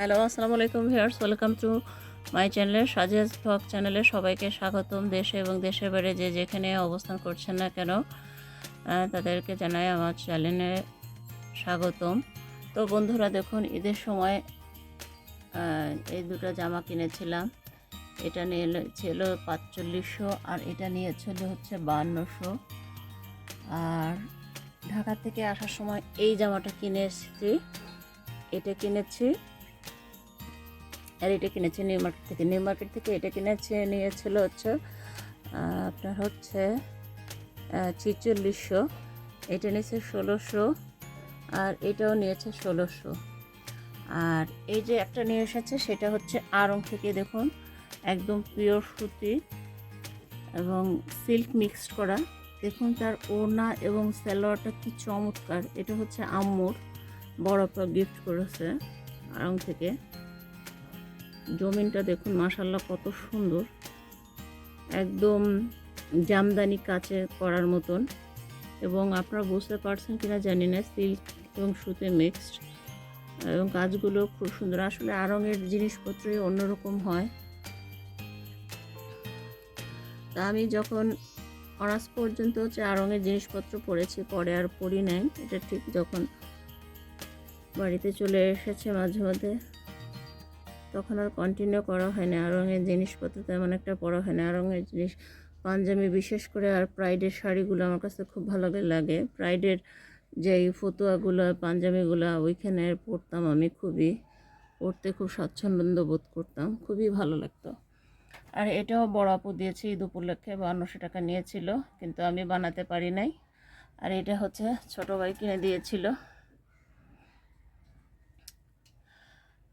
Hello, আসসালামু আলাইকুম viewers, welcome to my চ্যানেলের সাজেজ ব্লগ চ্যানেলে সবাইকে স্বাগতম। দেশে এবং দেশের বাইরে যে যেখানে অবস্থান করছেন না কেন তাদেরকে জানাই আমার চ্যানেলে স্বাগতম। তো বন্ধুরা, দেখুন, ঈদের সময় এই দুটো জামা কিনেছিলাম। এটা নিয়ে ছিল পাঁচচল্লিশশো আর এটা নিয়েছিল হচ্ছে বাহান্নশো। আর ঢাকা থেকে আসার সময় এই জামাটা কিনে এসেছি। এটা কিনেছি আর এটা কিনেছে নিউ মার্কেট থেকে। নিউ মার্কেট থেকে এটা কিনেছে, নিয়েছিল হচ্ছে আপনার হচ্ছে ছিচল্লিশশো। এটা নিয়েছে ষোলোশো আর এটাও নিয়েছে ষোলোশো। আর এই যে একটা নিয়ে এসেছে, সেটা হচ্ছে আড়ং থেকে, দেখুন, একদম পিওর সুতি এবং সিল্ক মিক্সড করা। দেখুন তার ওড়না এবং সালোয়ারটা কি চমৎকার। এটা হচ্ছে আম্মুর, বড় গিফট করেছে আড়ং থেকে। জমিনটা দেখুন মাসাল্লাহ কত সুন্দর। একদম জামদানি কাচে করার মতন। এবং আপনারা বুঝতে পারছেন কিনা জানি না, সিল্ক এবং সুতে মিক্সড। এবং কাজগুলো খুব সুন্দর। আসলে আড়ঙের জিনিসপত্রই অন্যরকম হয়। তা আমি যখন অনার্স পর্যন্ত হচ্ছে আড়ঙের জিনিসপত্র পড়েছি, পরে আর পড়ি নাই। এটা ঠিক যখন বাড়িতে চলে এসেছে মাঝে মধ্যে। তখন আর কন্টিনিউ করা হয় না। আড়ঙের জিনিসপত্র তেমন একটা পড়া হয় না। আড়ঙের জিনিস, পাঞ্জাবি বিশেষ করে আর প্রাইডের শাড়িগুলো আমার কাছে খুব ভালো লাগে। প্রাইডের যে ফতুয়াগুলো, পাঞ্জাবিগুলো, ওইখানে পরতাম আমি খুবই। পরতে খুব স্বাচ্ছন্দ্য বোধ করতাম। খুবই ভালো লাগতো। আর এটাও বড় আপু দিয়েছি, ঈদ উপলক্ষে বান্নশো টাকা নিয়েছিল, কিন্তু আমি বানাতে পারি নাই। আর এটা হচ্ছে ছোটো ভাই কিনে দিয়েছিল।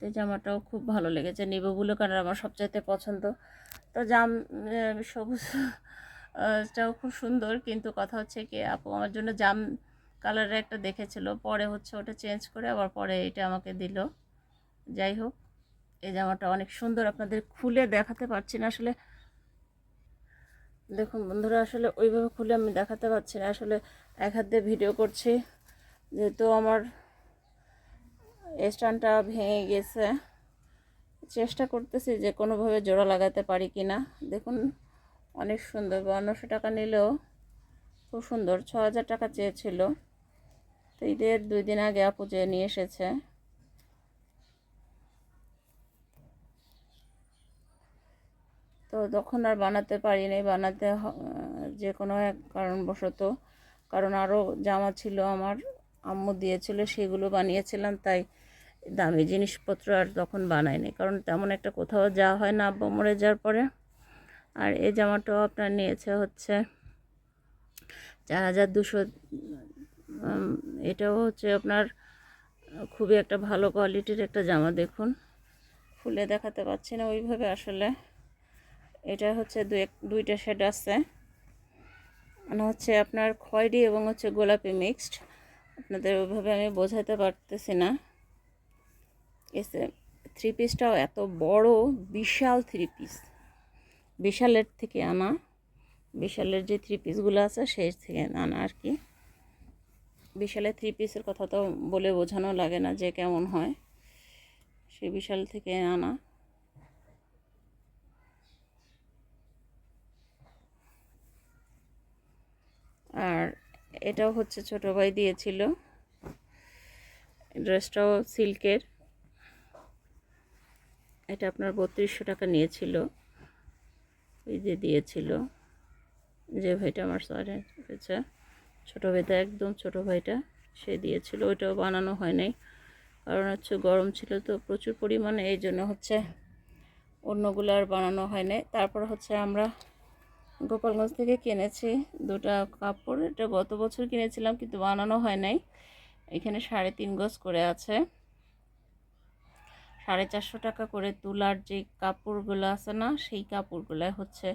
তো জামাটাও খুব ভালো লেগেছে। নিবো ব্লু কালার আমার সবচাইতে পছন্দ। তো জাম আহ, সবুজ টাও খুব সুন্দর। কিন্তু কথা হচ্ছে কি আপু আমার জন্য জাম কালারের একটা দেখেছিল। পরে হচ্ছে ওটা চেঞ্জ করে আবার পরে এটা আমাকে দিল। যাই হোক এই জামাটা অনেক সুন্দর আপনাদের খুলে দেখাতে পারছি না আসলে। দেখুন বন্ধুরা আসলে ওইভাবে খুলে আমি দেখাতে পারছি না। আসলে এক হাত দিয়ে ভিডিও করছি। যেহেতু আমার স্ট্যান্ডটা ভেঙে গেছে। চেষ্টা করতেছি যে কোনোভাবে জোড়া লাগাতে পারি কি না দেখুন, অনেক সুন্দর। বান্নশো টাকা নিলেও খুব সুন্দর। ছ হাজার টাকা চেয়েছিল। তো ঈদের দুই দিন আগে আপু যে নিয়ে এসেছে। তো তখন আর বানাতে পারিনি বানাতে যে কোনো এক কারণবশত। কারণ আরও জামা ছিল আমার। আম্মু দিয়েছিল, সেগুলো বানিয়েছিলাম, তাই দামি জিনিসপত্র আর তখন বানাইনি কারণ তেমন একটা কোথাও যাওয়া হয় না আব্বা মরে যাওয়ার পরে। আর এই জামাটাও আপনার নিয়েছে হচ্ছে চার হাজার দুশো এটাও হচ্ছে আপনার খুবই একটা ভালো কোয়ালিটির একটা জামা দেখুন। খুলে দেখাতে পারছি না ওইভাবে আসলে। এটা হচ্ছে দু এক- দুইটা শেড আছে। মানে হচ্ছে আপনার খয়েরি এবং হচ্ছে গোলাপি মিক্সড আপনাদের ওইভাবে আমি বোঝাতে পারতেছি না। এসে থ্রি পিসটাও এত বড়, বিশাল থ্রি পিস বিশালের থেকে আনা, বিশালের যে থ্রি পিসগুলো আছে, সেই থেকে আনা আর কি। বিশালের থ্রি পিসের কথা তো বলে বোঝানো লাগে না যে কেমন হয়। সে বিশাল থেকে আনা। আর এটাও হচ্ছে ছোটো ভাই দিয়েছিল। ড্রেসটাও সিল্কের এটা আপনার বত্রিশশো টাকা নিয়েছিল। ওই যে দিয়েছিল। যে ভাইটা আমার সরে হয়েছে ছোটো ভাইটা একদম ছোটো ভাইটা, সে দিয়েছিল। ওইটাও বানানো হয় নাই। কারণ হচ্ছে গরম ছিল তো প্রচুর পরিমাণে, এই জন্য হচ্ছে অন্যগুলো আর বানানো হয় নাই। তারপর হচ্ছে আমরা গোপালগঞ্জ থেকে কিনেছি দুটা কাপড়। এটা গত বছর কিনেছিলাম, কিন্তু বানানো হয় নাই। এখানে সাড়ে তিন গজ করে আছে। সাড়ে চারশো টাকা করে তুলার যে কাপড়গুলো আছে না, সেই কাপড়গুলো হচ্ছে,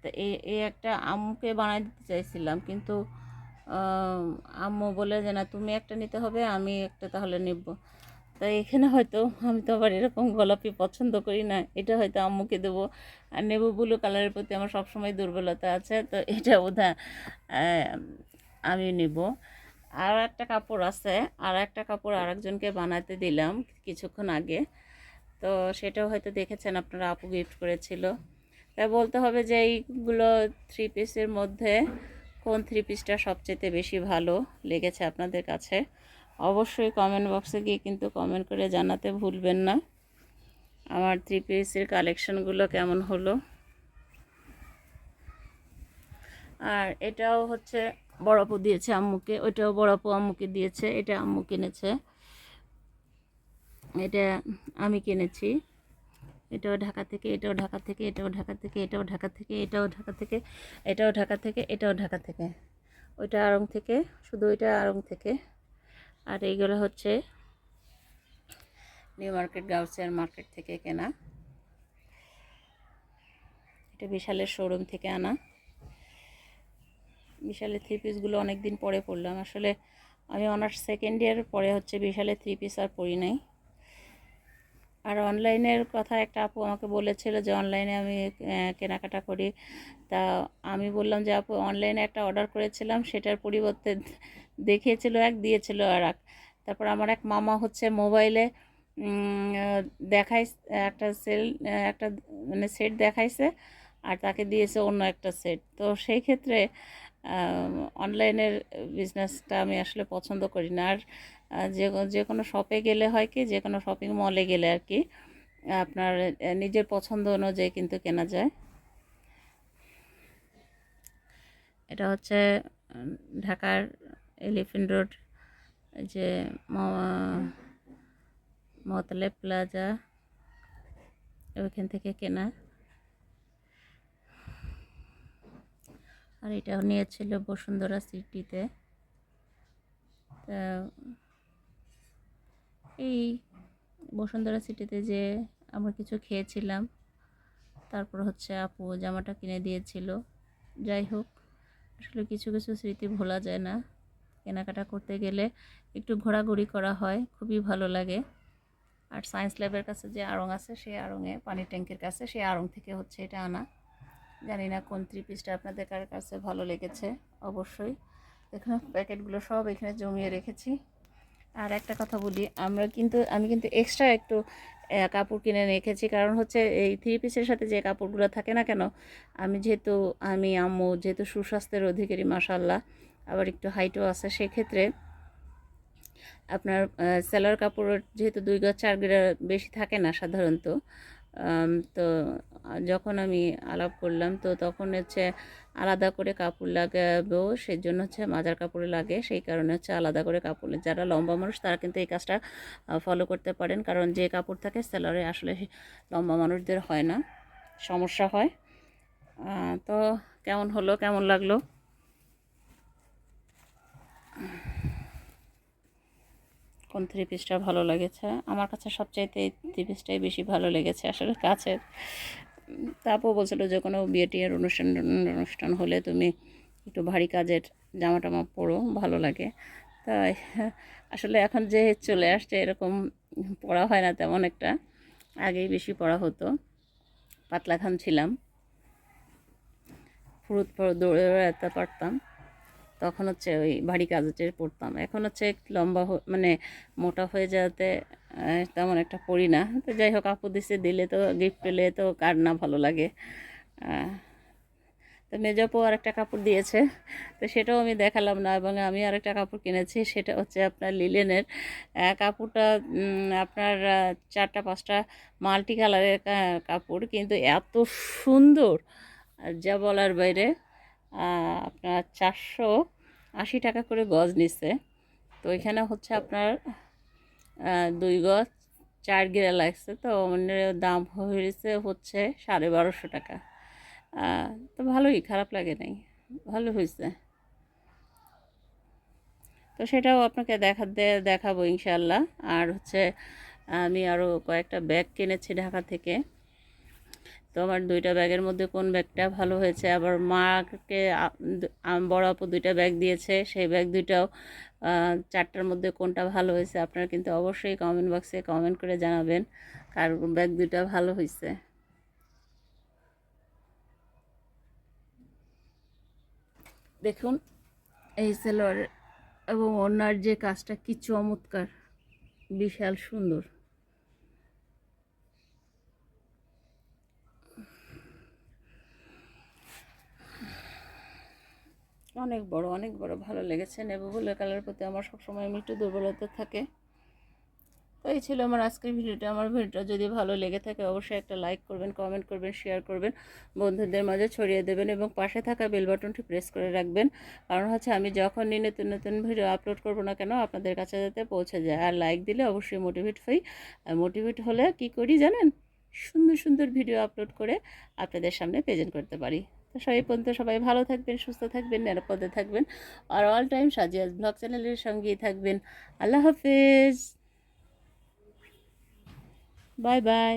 তো এই একটা আম্মুকে বানাই দিতে চাইছিলাম। কিন্তু আম্মু বলে যে, না, তুমি একটা নিতে হবে, আমি একটা তাহলে নিব। তাই এখানে হয়তো আমি তো আবার এরকম গোলাপি পছন্দ করি না, এটা হয়তো আম্মুকে দেবো। আর নেবু ব্লু কালারের প্রতি আমার সবসময় দুর্বলতা আছে, তো এটা বোধহয় আমি নিব। আর একটা কাপড় আছে, আর একটা কাপড় আরেকজনকে বানাতে দিলাম কিছুক্ষণ আগে। তো সেটাও হয়তো দেখেছেন আপনারা, আপু গিফট করেছিল। তাই বলতে হবে যে এইগুলো থ্রি পিসের মধ্যে কোন থ্রি পিসটা সবচেয়ে বেশি ভালো লেগেছে আপনাদের কাছে? অবশ্যই কমেন্ট বক্সে গিয়ে কিন্তু কমেন্ট করে জানাতে ভুলবেন না। আমার থ্রি পিসের কালেকশনগুলো কেমন হলো? আর এটাও হচ্ছে বড়াপু দিয়েছে আম্মুকে, ওইটাও বড়াপু আম্মুকে দিয়েছে, এটা আম্মু কিনেছে। এটা আমি কিনেছি। এটাও ঢাকা থেকে, এটাও ঢাকা থেকে, এটাও ঢাকা থেকে, এটাও ঢাকা থেকে, এটাও ঢাকা থেকে, এটাও ঢাকা থেকে, এটাও ঢাকা থেকে। ওইটা আড়ং থেকে, শুধু ওইটা আরং থেকে। আর এইগুলো হচ্ছে নিউ মার্কেট গাউসিয়ার মার্কেট থেকে কেনা। এটা বিশালের শোরুম থেকে আনা। বিশালের থ্রি পিসগুলো অনেক দিন পরে পড়লাম আসলে আমি অনার্স সেকেন্ড ইয়ার পরে হচ্ছে বিশালের থ্রি পিস আর পড়ি নাই। আর অনলাইনের কথা একটা আপু আমাকে বলেছিল যে অনলাইনে আমি কেনাকাটা করি। তা আমি বললাম যে আপু অনলাইনে একটা অর্ডার করেছিলাম, সেটার পরিবর্তে দেখিয়েছিল এক, দিয়েছিল আর এক। তারপর আমার এক মামা হচ্ছে মোবাইলে দেখাই, একটা সেল একটা মানে সেট দেখাইছে, আর তাকে দিয়েছে অন্য একটা সেট তো সেই ক্ষেত্রে অনলাইনের বিজনেসটা আমি আসলে পছন্দ করি না। আর যে যে কোনো শপে গেলে হয় কি, যে কোনো শপিং মলে গেলে আর কি, আপনার নিজের পছন্দ অনুযায়ী কিন্তু কেনা যায়। এটা হচ্ছে ঢাকার এলিফেন্ট রোড যে মতলে প্লাজা ওইখান থেকে কেনা। আর এটাও নিয়েছিল বসুন্ধরা সিটিতে। তা এই বসুন্ধরা সিটিতে যে আমরা কিছু খেয়েছিলাম, তারপর হচ্ছে আপু জামাটা কিনে দিয়েছিল। যাই হোক, আসলে কিছু কিছু স্মৃতি ভোলা যায় না। কেনাকাটা করতে গেলে একটু ঘোরাঘুরি করা হয়, খুবই ভালো লাগে। আর সায়েন্স ল্যাবের কাছে যে আড়ং আছে, সেই আড়ংয়ে পানির ট্যাঙ্কের কাছে সেই আড়ং থেকে হচ্ছে এটা আনা। জানি না কোন থ্রি পিসটা আপনাদের কার কাছে ভালো লেগেছে, অবশ্যই। এখানে প্যাকেটগুলো সব এখানে জমিয়ে রেখেছি। আর একটা কথা বলি, আমরা কিন্তু, আমি কিন্তু এক্সট্রা একটু কাপড় কিনে রেখেছি কারণ হচ্ছে এই থ্রি পিসের সাথে যে কাপড়গুলো থাকে না কেন, আমি যেহেতু, আমি আম্মু, যেহেতু সুস্বাস্থ্যের অধিকারী মাসাল্লাহ আবার একটু হাইটও আছে, সেক্ষেত্রে আপনার সেলার কাপড়ের যেহেতু দুই গজ, চার গিরা বেশি থাকে না সাধারণত তো যখন আমি আলাপ করলাম, তো তখন হচ্ছে আলাদা করে কাপড় লাগাবো সেই জন্য হচ্ছে মাজার কাপড়ে লাগে। সেই কারণে হচ্ছে আলাদা করে কাপড় যারা লম্বা মানুষ, তারা কিন্তু এই কাজটা ফলো করতে পারেন। কারণ যে কাপড় থাকে, সেলারে আসলে লম্বা মানুষদের হয় না, সমস্যা হয়। তো কেমন হলো? কেমন লাগল? কোন থ্রি পিসটা ভালো লেগেছে? আমার কাছে সবচাইতে এই থ্রি পিসটাই বেশি ভালো লেগেছে, আসলে কাছের। তারপর বলছিল যে কোনো বিয়ে টিয়ের অনুষ্ঠান অনুষ্ঠান হলে তুমি একটু ভারী কাজের জামা টামা পরো, ভালো লাগে। তাই, আসলে এখন যে চলে আসছে এরকম পড়া হয় না তেমন একটা। আগেই বেশি পড়া হতো। পাতলা খান ছিলাম। ফুরুত ফুরুত দৌড়ে দৌড়াতে পারতাম। তখন হচ্ছে ওই ভারী কাজের পড়তাম। এখন হচ্ছে লম্বা মানে মোটা হয়ে যাওয়াতে তেমন একটা পড়ি না। তো যাই হোক, আপু দিছে, দিলে তো গিফট পেলে তো কার না ভালো লাগে। তো মেজপু আর একটা কাপড় দিয়েছে, তো সেটাও আমি দেখালাম না এবং আমি আর একটা কাপড় কিনেছি, সেটা হচ্ছে আপনার লিলেনের কাপড়টা আপনার চারটা, পাঁচটা মাল্টি কালারের কাপড়, কিন্তু এত সুন্দর। যা বলার বাইরে আপনার চারশো আশি টাকা করে গজ নিচ্ছে তো এখানে হচ্ছে আপনার দুই গজ, চার গিরা লাগছে। তো মানে দাম হয়েছে হচ্ছে সাড়ে বারোশো টাকা। তো ভালোই, খারাপ লাগে নাই। ভালো হয়েছে। তো সেটাও আপনাকে দেখা দেখাবো ইনশাল্লাহ আর হচ্ছে, আমি আরও কয়েকটা ব্যাগ কিনেছি ঢাকা থেকে। তো আমার দুইটা ব্যাগের মধ্যে কোন ব্যাগটা ভালো হয়েছে? আবার মাকে বড় আপু দুইটা ব্যাগ দিয়েছে, সেই ব্যাগ দুইটাও চারটার মধ্যে কোনটা ভালো হয়েছে আপনারা কিন্তু অবশ্যই কমেন্ট বক্সে কমেন্ট করে জানাবেন কার ব্যাগ দুইটা ভালো হয়েছে। দেখুন, এই সেলোয়ার এবং ওনার যে কাজটা কি চমৎকার, বিশাল সুন্দর। অনেক বড় অনেক বড় ভালো লেগেছে। নেব বলে কালার প্রতি আমার সবসময় একটু দুর্বলতা থাকে। তো এই ছিল আমার আজকের ভিডিওটা। আমার ভিডিওটা যদি ভালো লেগে থাকে অবশ্যই একটা লাইক করবেন কমেন্ট করবেন শেয়ার করবেন। বন্ধুদের মাঝে ছড়িয়ে দেবেন এবং পাশে থাকা বেল বাটনটি প্রেস করে রাখবেন। কারণ হচ্ছে আমি যখনই নতুন নতুন ভিডিও আপলোড করব না কেন, আপনাদের কাছে যাতে পৌঁছে যায়। আর লাইক দিলে অবশ্যই মোটিভেট হই। আর মোটিভেট হলে কি করি জানেন? সুন্দর সুন্দর ভিডিও আপলোড করে আপনাদের সামনে প্রেজেন্ট করতে পারি। তো সবাই পর্যন্ত সবাই ভালো থাকবেন, সুস্থ থাকবেন, নিরাপদে থাকবেন। আর অল টাইম সাজিয়াজ ব্লগ চ্যানেলের সঙ্গেই থাকবেন। আল্লাহ হাফেজ। Bye bye